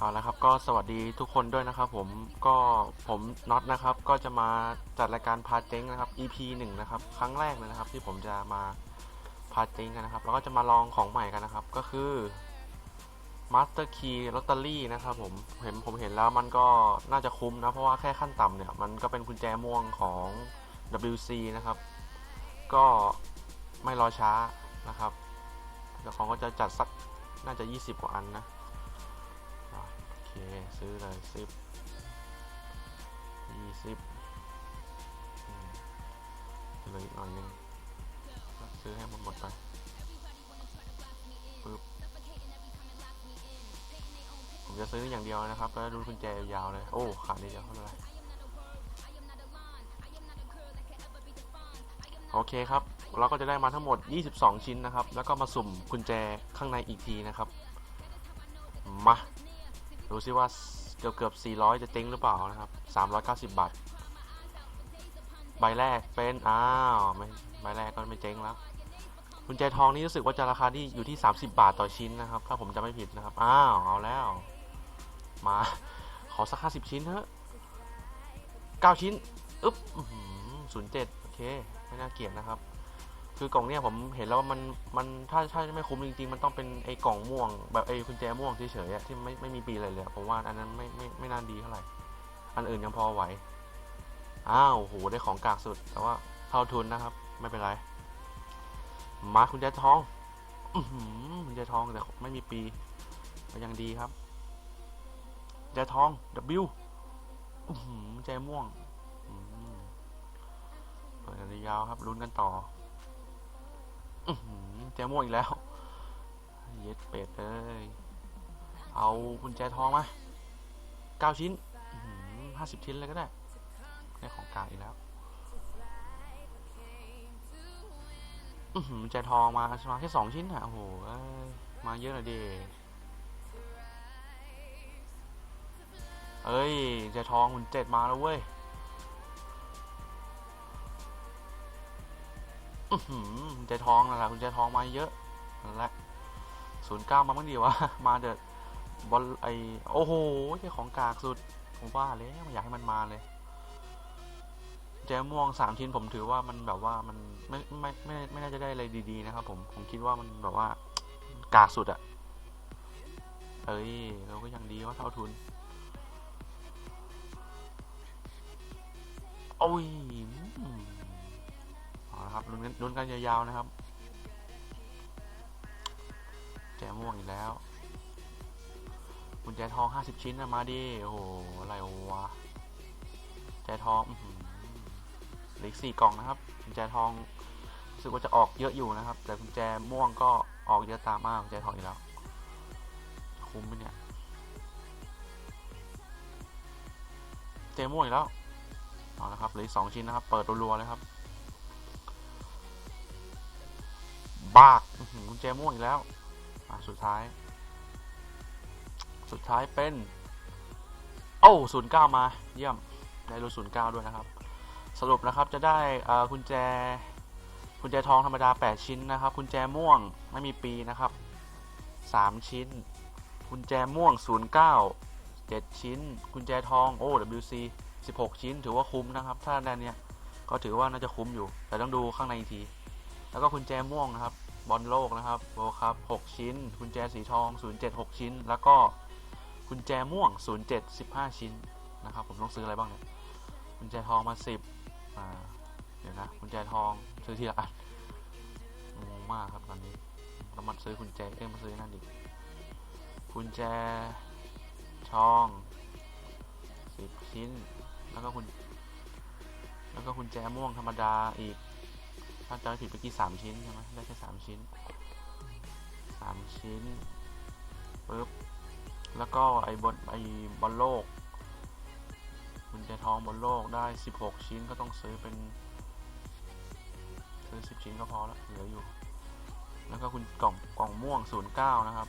เอาละครับก็สวัสดีทุกคนด้วยนะครับผมก็ผมน็อตนะครับก็จะมาจัดรายการพาเจ๊งนะครับ EP หนึ่งนะครับครั้งแรกเลยนะครับที่ผมจะมาพาเจ๊งกันนะครับแล้วก็จะมาลองของใหม่กันนะครับ ก็คือ Master Key Lottery นะครับผมเห็นผมเห็นแล้วมันก็น่าจะคุ้มนะ เพราะว่าแค่ขั้นต่ำเนี่ย มันก็เป็นกุญแจม่วงของ WC นะครับ ก็ไม่รอช้านะครับเดี๋ยวของก็จะจัดสักน่าจะ 20 กว่าอันนะ ซื้อเลยสิบยี่สิบเหลยอีกหน่อยนึงซื้อให้หมดหมดไปปึ๊บผมจะซื้ออย่างเดียวนะครับ แล้วดูกุญแจยาวเลย โอ้ขาดนิดเดียวเท่าไหร่โอเคครับ เราก็จะได้มาทั้งหมด 22 ชิ้นนะครับ แล้วก็มาสุ่มกุญแจข้างในอีกทีนะครับ มา ดูซิว่าเกือบเกือบ 400 จะเจ๊งหรือเปล่านะครับ 390 บาท ใบแรกเป็นอ้าวไม่ใบแรกก็ไม่เจ๊งแล้วกุญแจทองนี่รู้สึกว่าจะราคาที่อยู่ที่ 30 บาทต่อชิ้นนะครับ ถ้าผมจะไม่ผิดนะครับ อ้าว เอาแล้ว มา ขอสัก 50 ชิ้นเถอะ 9 ชิ้น อึ๊บศูนย์เจ็ดโอเค ไม่น่าเกลียดนะครับ คือกล่องเนี่ยผมเห็นแล้วว่ามันมันถ้าถ้าไม่คุ้มจริงๆ มันต้องเป็นไอ้กล่องม่วง แบบไอ้กุญแจม่วงเฉยๆอะที่ไม่ไม่มีปีอะไรเลยอะผมว่าอันนั้นไม่ไม่ไม่น่าดีเท่าไหร่ อันอื่นยังพอไหว อ้าวโหได้ของกากสุด แต่ว่าเท่าทุนนะครับ ไม่เป็นไร มาคุณแจทองอคุณแจทองแต่ไม่มีปีก็ยังดีครับแจทอง W อือหือแจม่วงเปิดยาวครับลุ้นกันต่อ แจม่วงอีกแล้ว เย็ดเป็ดเลย เอากุญแจทองมาเก้าชิ้นห้าสิบชิ้นเลยก็ได้ได้ของกลางอีกแล้วอือหือกุญแจทองมามาแค่สองชิ้นอะ โอ้โหมาเยอะเลยดิเอ้ยแจทองคุณเจ็ดมาแล้วเว้ย อือหือกุญแจทองนั่นแหละกุญแจทองมาเยอะนั่นแหละศูนย์เก้ามาบ้างดีวะมาเดอะบอลไอโอ้โหเจ้าของกากสุด ผมว่าเลยไม่อยากให้มันมาเลยแจม่วงสามชิ้นผมถือว่ามันแบบว่ามันไม่ไม่ไม่ไม่น่าจะได้อะไรดีๆนะครับ ผมผมคิดว่ามันแบบว่ากากสุดอะเอ้ยเราก็ยังดีว่าเท่าทุนโอ้ย ลุ้นกันลุ้นกันยาวๆนะครับ แจม่วงอีกแล้วกุญแจทอง 50 ชิ้นนะมาดิ โอ้โห อะไรวะแจทองอือหือเหลืออีกสี่กล่องนะครับกุญแจทองรู้สึกว่าจะออกเยอะอยู่นะครับ แต่กุญแจม่วงก็ออกเยอะตามมากกุญแจทองอีกแล้ว คุ้มไหมเนี่ยแจม่วงอีกแล้ว เอาละครับเหลือสองชิ้นนะครับ เปิดรัวๆเลยครับ บากอื้อหือกุญแจม่วงอีกแล้วอะสุดท้าย สุดท้ายเป็น โอ้ศูนย์เก้ามา เยี่ยม ได้รูศูนย์เก้าด้วยนะครับ สรุปนะครับจะได้เอ่อกุญแจกุญแจทองธรรมดา 8 ชิ้นนะครับกุญแจม่วงไม่มีปีนะครับ 3 ชิ้นกุญแจม่วง 09 7 ชิ้นกุญแจทอง OWC 16 ชิ้น ถือว่าคุ้มนะครับ ถ้าด้านเนี้ยก็ถือว่าน่าจะคุ้มอยู่ แต่ต้องดูข้างในอีกที แล้วก็กุญแจม่วงนะครับ บอลโลกนะครับโบครับ6ชิ้น กุญแจสีทอง 07 6 ชิ้น แล้วก็กุญแจม่วง 07 15 ชิ้นนะครับ ผมต้องซื้ออะไรบ้างเนี่ยกุญแจทองมา 10อ่าเดี๋ยวนะกุญแจทองซื้อทีละอันงงมากครับตอนนี้ต้องมาซื้อกุญแจเอ้ยมาซื้อนั่นดิกุญแจทอง10ชิ้น แล้วก็กุญแล้วก็กุญแจม่วงธรรมดาอีก ถ้าจำผิดเมื่อกี้สามชิ้นใช่ไหมได้แค่สามชิ้นสามชิ้นปึ๊บแล้วก็ไอ้บอลไอ้บอลโลกมันจะทองบอลโลกได้สิบหกชิ้นก็ต้องซื้อเป็น ซื้อสิบชิ้นก็พอแล้วเหลืออยู่ แล้วก็คุณกล่องกล่องม่วงศูนย์เก้านะครับ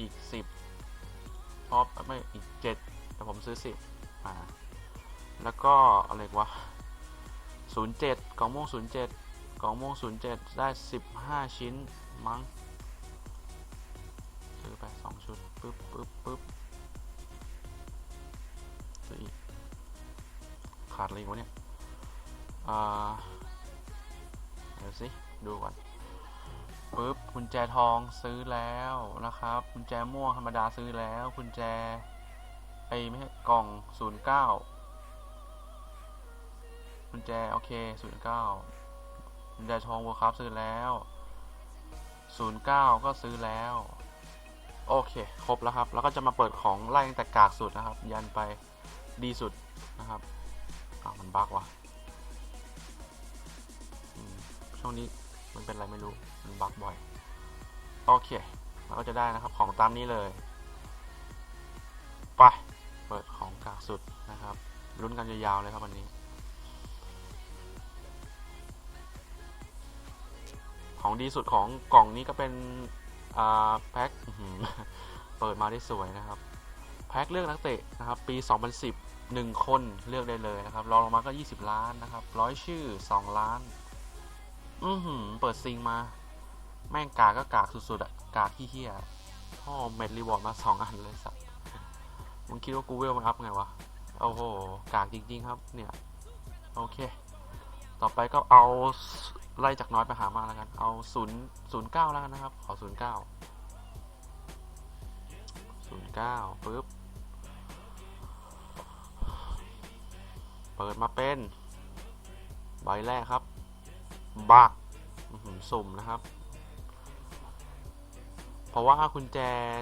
อีกสิบพอไม่อีกเจ็ดแต่ผมซื้อสิบอ่าแล้วก็อะไรวะศูนย์เจ็ด กล่องม่วง07 กล่องโม่เจ็ดได้สิบห้าชิ้นมั้งซื้อไปสองชุดปึ๊บปึ๊บปึ๊บซื้ออีกขาดอะไรวะเนี่ยอ่าเดี๋ยวสิดูก่อนปึ๊บกุญแจทองซื้อแล้วนะครับกุญแจม่วงธรรมดาซื้อแล้วกุญแจไอ้ไม่ใช่กล่องศูนย์เก้า กุญแจ โอเคศูนย์เก้ากุญแจทองวัวครับซื้อแล้วศูนย์เก้าก็ซื้อแล้ว โอเค ครบแล้วครับ แล้วก็จะมาเปิดของไล่ตั้งแต่กากสุดนะครับ ยันไปดีสุดนะครับอ้าวมันบั๊กว่ะช่วงนี้มันเป็นอะไรไม่รู้ มันบั๊กบ่อย โอเคเราก็จะได้นะครับของตามนี้เลย ไป เปิดของกากสุดนะครับลุ้นกันยาวๆเลยครับวันนี้ ของดีสุดของกล่องนี้ก็เป็นแพ็คเปิดมาได้สวยนะครับ แพ็คเลือกนักเตะนะครับ ปี 2010 1 คนเลือกได้เลยนะครับรองลงมาก็ 20 ล้านนะครับร้อยชื่อ 2 ล้าน อือหือเปิดซิงมา แม่งกาก็กากสุดๆอะกากที่เฮี้ยพ่อเม็ดรีวอร์ดมา 2 อันเลยสัสมึงคิดว่ากูเวลมันอัพไงวะ โอ้โห กากจริง ๆ ครับ เนี่ย โอเค ต่อไปก็เอา ไล่จากน้อยไปหามากแล้วกัน เอาศูนย์ศูนย์เก้าแล้วกันนะครับ ขอศูนย์เก้าศูนย์เก้าปึ๊บ เปิดมาเป็น ใบแรกครับ บักสุ่มนะครับ เพราะว่ากุญแจ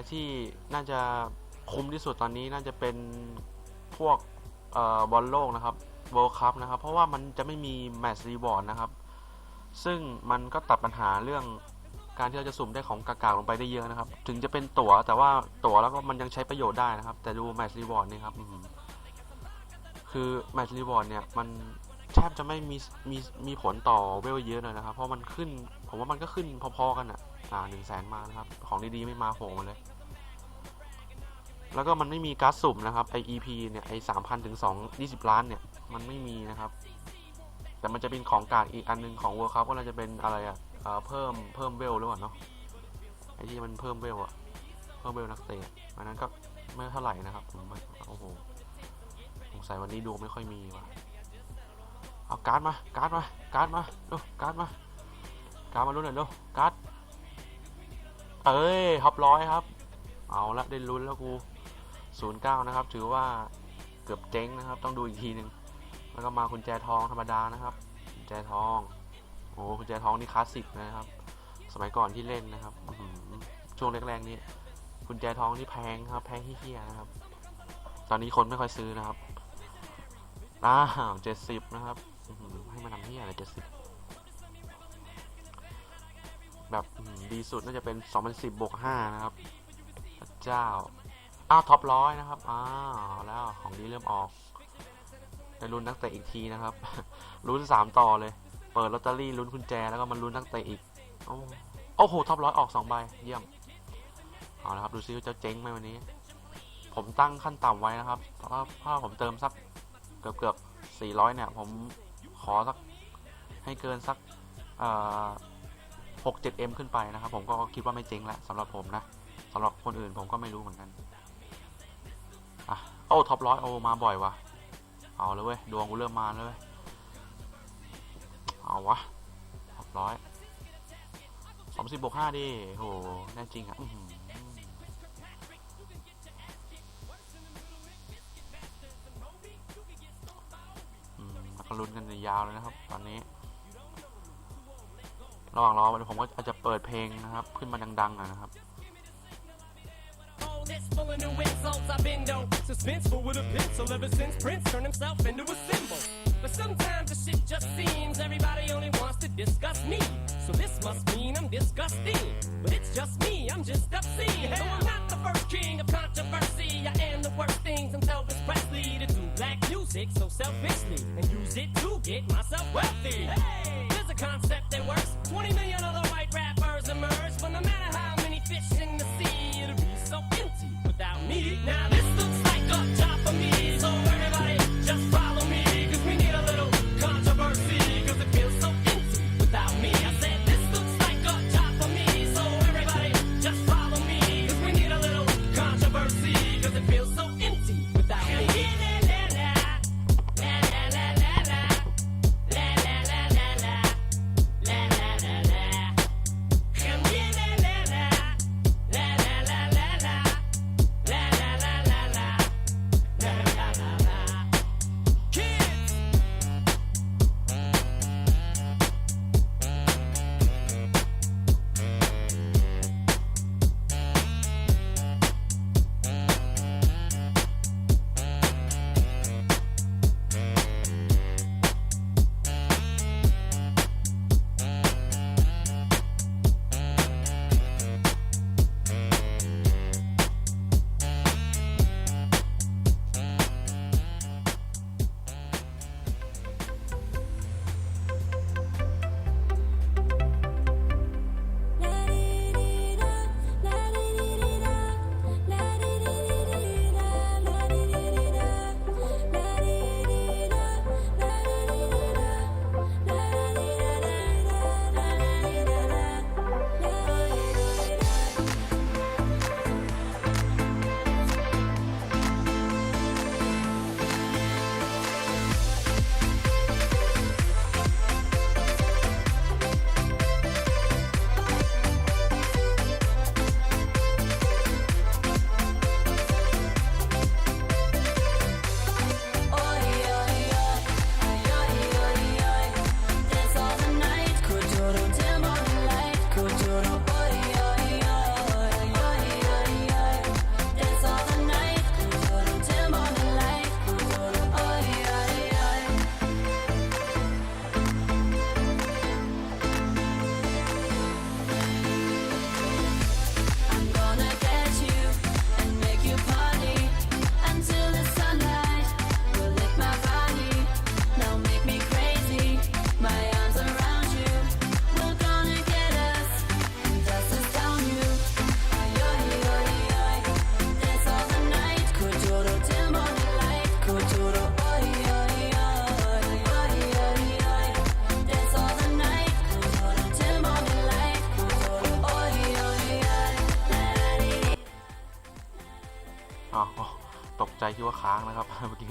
ที่น่าจะคุ้มที่สุดตอนนี้น่าจะเป็นพวกออบอลโลกนะครับ World Cup นะครับ เพราะว่ามันจะไม่มีแมตช์รีวอร์ดนะครับ ซึ่งมันก็ตัดปัญหาเรื่องการที่เราจะสุ่มได้ของกากๆลงไปได้เยอะนะครับ ถึงจะเป็นตั๋วแต่ว่าตั๋วแล้วก็มันยังใช้ประโยชน์ได้นะครับ แต่ดูแมตช์รีวอร์ดนี่ครับคือแมตช์รีวอร์ดเนี่ยมันแทบจะไม่มีมีมีผลต่อเวลเยอะเลยนะครับ เพราะมันขึ้น ผมว่ามันก็ขึ้นพอๆกันอะอ่าหนึ่งแสนมานะครับ ของดีๆไม่มาโผล่มาเลย แล้วก็มันไม่มีการสุ่มนะครับไอ EP เนี่ยไอสามพันถึงสองยี่สิบล้านเนี่ย มันไม่มีนะครับ แต่มันจะเป็นของกากอีกอันหนึงของ World Cup ก็น่าจะเป็นอะไรอะเอ่อเพิ่มเพิ่มเวลหรือเปล่าเนาะไอที่มันเพิ่มเวลอะเพิ่มเวลนักเตะอันนั้นก็ไม่เท่าไหร่นะครับผมโอ้โหสงสัยวันนี้ดูไม่ค่อยมีว่ะเอาการ์ดมาการ์ดมาการ์ดมาดูการ์ดมาการ์ดมาลุ้นหน่อยดูการ์ดเอ้ยท็อปร้อยครับ เอาละได้ลุ้นแล้วกูศูนย์เก้านะครับ ถือว่าเกือบเจ๊งนะครับ ต้องดูอีกทีหนึ่ง แล้วก็มากุญแจทองธรรมดานะครับกุญแจทองโอ้กุญแจทองนี่คลาสสิกนะครับ สมัยก่อนที่เล่นนะครับช่วงแรกๆนี้กุญแจทองนี่แพงครับ แพงที่เฮียนะครับ ตอนนี้คนไม่ค่อยซื้อนะครับอ้าวเจ็ดสิบนะครับให้มันำเฮียอะไรเจ็ดสิบแบบดีสุดน่าจะเป็น 2010 บวก 5 นะครับพระเจ้า อ้าว ท็อปร้อยนะครับ อ้าว แล้วของดีเริ่มออก ได้ลุ้นนักเตะอีกทีนะครับ ลุ้นสามต่อเลย เปิดลอตเตอรี่ลุ้นกุญแจแล้วก็มาลุ้นนักเตะอีกโอ้โอ้โหท็อปร้อยออกสองใบ เยี่ยม เอาละครับ ดูซิว่าจะเจ๊งไหมวันนี้ ผมตั้งขั้นต่ำไว้นะครับ เพราะถ้าผมเติมสักเกือบเกือบสี่ร้อยเนี่ย ผมขอสักให้เกินสักหกเจ็ดเอ็มขึ้นไปนะครับ ผมก็คิดว่าไม่เจ๊งแล้วสำหรับผมนะสำหรับคนอื่นผมก็ไม่รู้เหมือนกันอะโอ้ท็อปร้อยโอ้มาบ่อยว่ะ เอาเลยเว้ย ดวงกูเริ่มมาเลยเว้ยเอาวะหกร้อยสองสิบบวกห้าดิโหแน่จริงอะอื้อหืออืมแล้วก็ลุ้นกันยาวเลยนะครับ ตอนนี้ระหว่างรอผมก็อาจจะเปิดเพลงนะครับ ขึ้นมาดังๆนะครับ It's full of new insults. I've been though suspenseful with a pencil ever since Prince turned himself into a symbol. But sometimes the shit just seems everybody only wants to discuss me. So this must mean I'm disgusting. But it's just me, I'm just obscene. Though I'm not the first king of controversy, I am the worst things I'm Elvis Presley to do black music so selfishly and use it to get myself wealthy. Hey, there's a concept that works. 20 million other white rappers emerge, but no matter how many fish in the sea, without me. Now this looks like a job for me, so everybody just follow ้างนะครับเมื่อกี้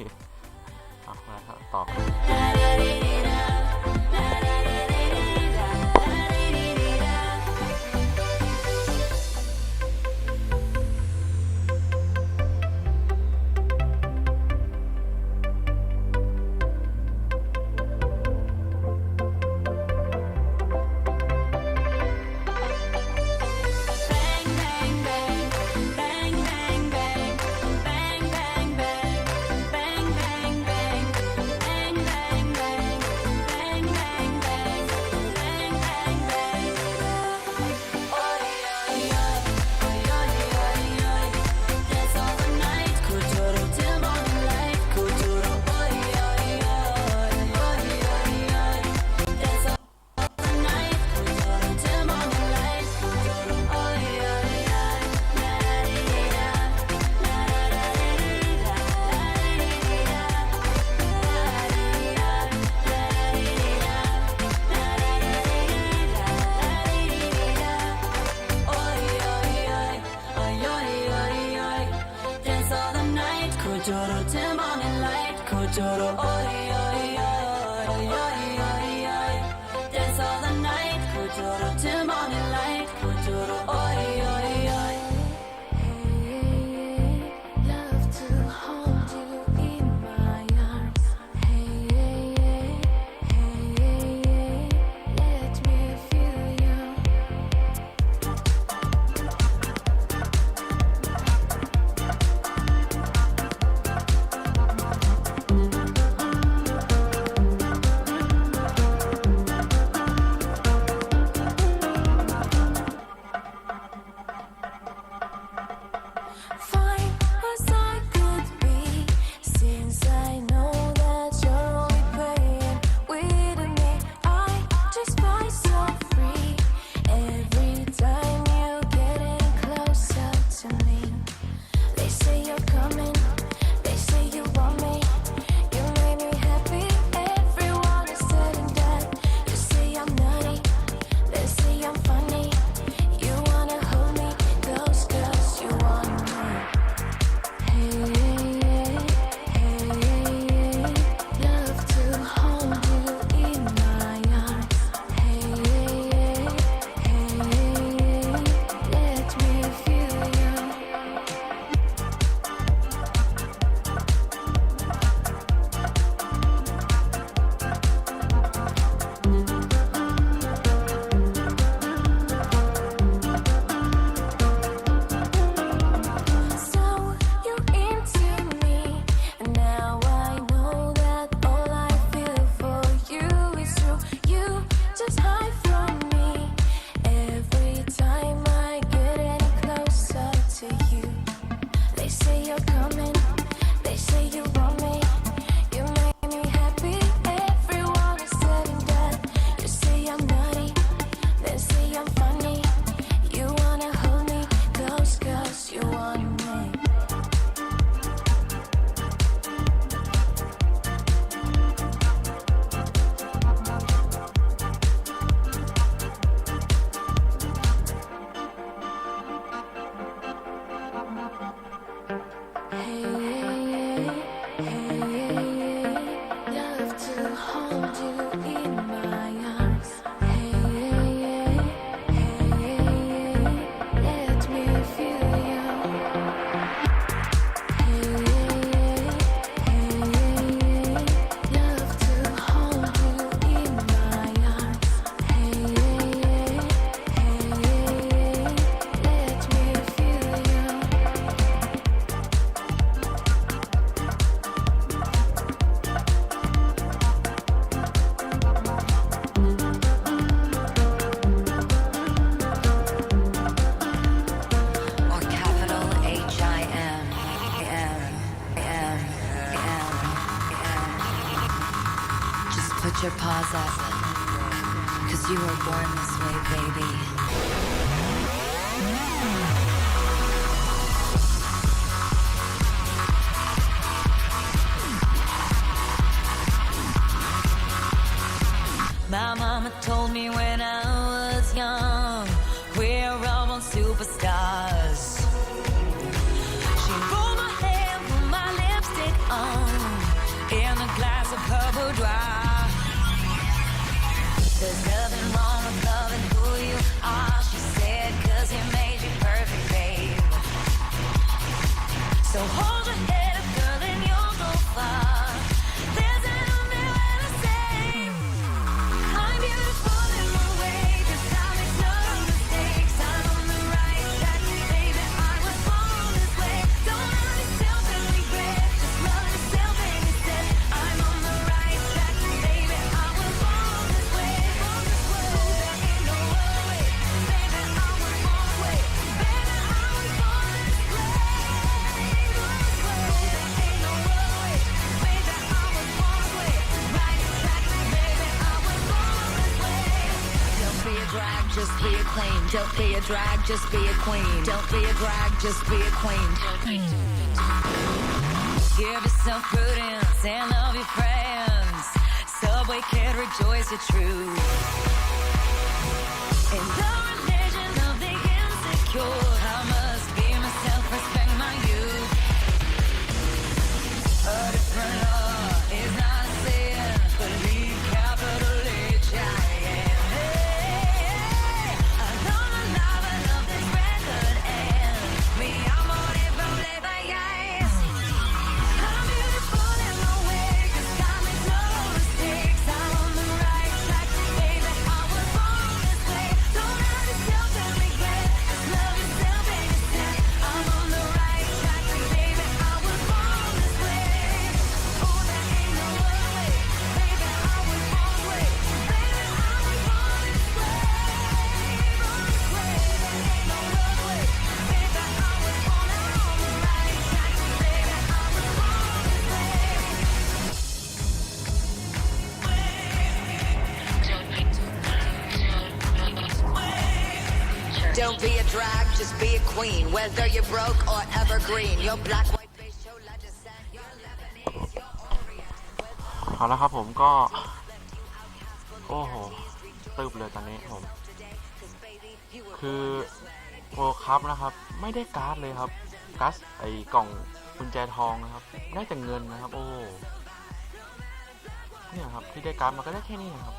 just be a queen. Don't be a drag, just be a queen. Give yourself prudence and love your friends. Subway kid, rejoice your truth. Queen. Whether you're broke or evergreen, your black, white, beige, chola descent, your Lebanese, your Orient. เอาละครับผมก็ โอ้โหตึบเลยตอนนี้ผม คือโวคัพนะครับ ไม่ได้การ์ดเลยครับการ์ดไอ้กล่องกุญแจทองนะครับ ได้แต่เงินนะครับ โอ้เนี่ยครับที่ได้การ์ดมาก็ได้แค่นี้นะครับ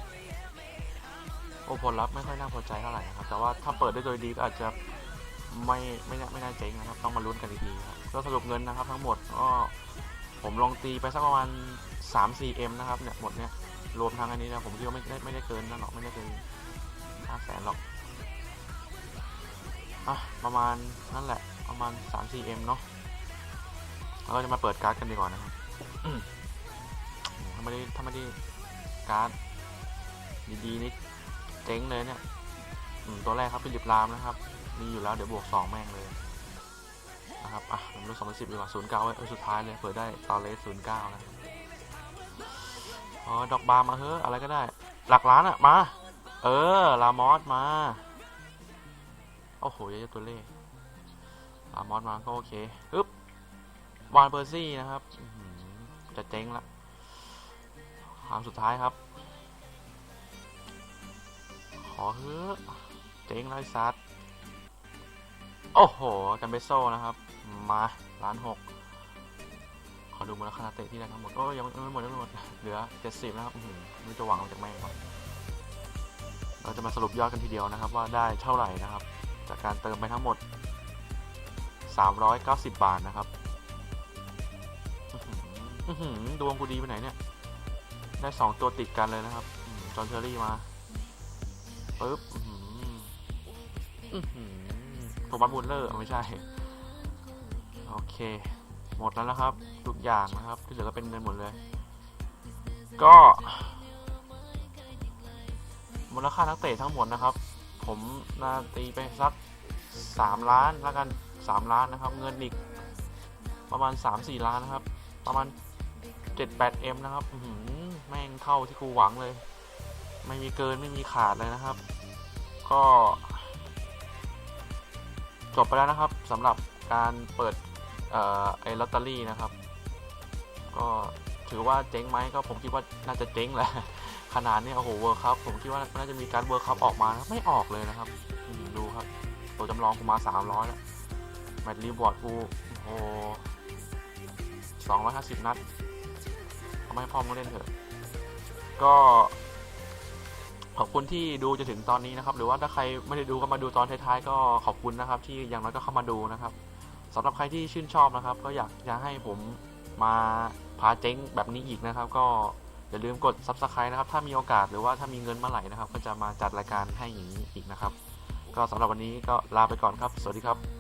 โอ้ผลลัพธ์ไม่ค่อยน่าพอใจเท่าไหร่นะครับ แต่ว่าถ้าเปิดได้โดยดีก็อาจจะ ไม่ไม่น่าไม่น่าเจ๊งนะครับต้องมาลุ้นกันอีกทีครับก็สรุปเงินนะครับทั้งหมดก็ผมลองตีไปสักประมาณ 3-4M นะครับเนี่ยหมดเนี่ยรวมทั้งอันนี้นะผมคิดว่าไม่ได้ไม่ได้เกินนั่นหรอกไม่ได้เกิน5แสนหรอกอะประมาณนั่นแหละประมาณ 3-4M เนาะแล้วก็จะมาเปิดการ์ดกันดีกว่านะครับถ้าไม่ได้ถ้าไม่ได้การ์ดดีๆนี่เจ๊งเลยเนี่ยตัวแรกครับฟิลิปลามนะครับ มีอยู่แล้วเดี๋ยวบวก 2 แม่งเลยนะครับ อะผมรู้2010ดีกว่า09ไว้เออสุดท้ายเลยเปิดได้ตอเลส09นย์เก้านะอ๋อดอกบาร์มาเฮ้ออะไรก็ได้ หลักล้านอะมา เออ ลามอสมา โอ้โหเยอะตัวเลขลามอสมาก็โอเคอึ๊บวานเปอร์ซี่นะครับจะเจ๊งละครั้งสุดท้ายครับ ขอเฮ้อเจ๊งไรซัด โอ้โหจัมเบโซนะครับ มาล้านหกขอดูมูลค่านักเตะที่ได้ทั้งหมด โอ้ยังไม่หมดยังไม่หมด เหลือเจ็ดสิบนะครับไม่จะหวังจากแม่งก่อนเราจะมาสรุปยอดกันทีเดียวนะครับ ว่าได้เท่าไหร่นะครับ จากการเติมไปทั้งหมด 390 บาทนะครับดวงกูดีไปไหนเนี่ย ได้2ตัวติดกันเลยนะครับจอห์นเชอรี่มาปึ๊บ โทมัสมูลเลอร์ไม่ใช่ โอเค หมดแล้วนะครับ ทุกอย่างนะครับ ที่เหลือก็เป็นเงินหมดเลย ก็ มูลค่านักเตะทั้งหมดนะครับ ผมนาตีไปสัก3ล้านแล้วกัน3ล้านนะครับ เงินอีกประมาณ3-4ล้านนะครับ ประมาณ 7-8M นะครับอื้อหือแม่งเท่าที่กูหวังเลย ไม่มีเกินไม่มีขาดเลยนะครับ ก็ จบไปแล้วนะครับสำหรับการเปิดไอ้ลอตเตอรี่นะครับ ก็ถือว่าเจ๊งไหมก็ผมคิดว่าน่าจะเจ๊งแหละขนาดนี้โอ้โหเวิร์คัพผมคิดว่าน่าจะมีการเวิร์คัพออกมาไม่ออกเลยนะครับดูครับ ตัวจำลองกูมา 300 แล้วแมตต์รีบอร์ดกูโอ้โห250 นัดทำให้พ่อมึงเล่นเถอะ ก็ ขอบคุณที่ดูจนถึงตอนนี้นะครับ หรือว่าถ้าใครไม่ได้ดูก็มาดูตอนท้ายๆ ก็ขอบคุณนะครับ ที่อย่างน้อยก็เข้ามาดูนะครับสำหรับใครที่ชื่นชอบนะครับ ก็อยากจะให้ผมมาพาเจ๊งแบบนี้อีกนะครับ ก็อย่าลืมกด subscribe นะครับ ถ้ามีโอกาสหรือว่าถ้ามีเงินเมื่อไหร่นะครับ ก็จะมาจัดรายการให้อย่างนี้อีกนะครับ ก็สำหรับวันนี้ก็ลาไปก่อนครับ สวัสดีครับ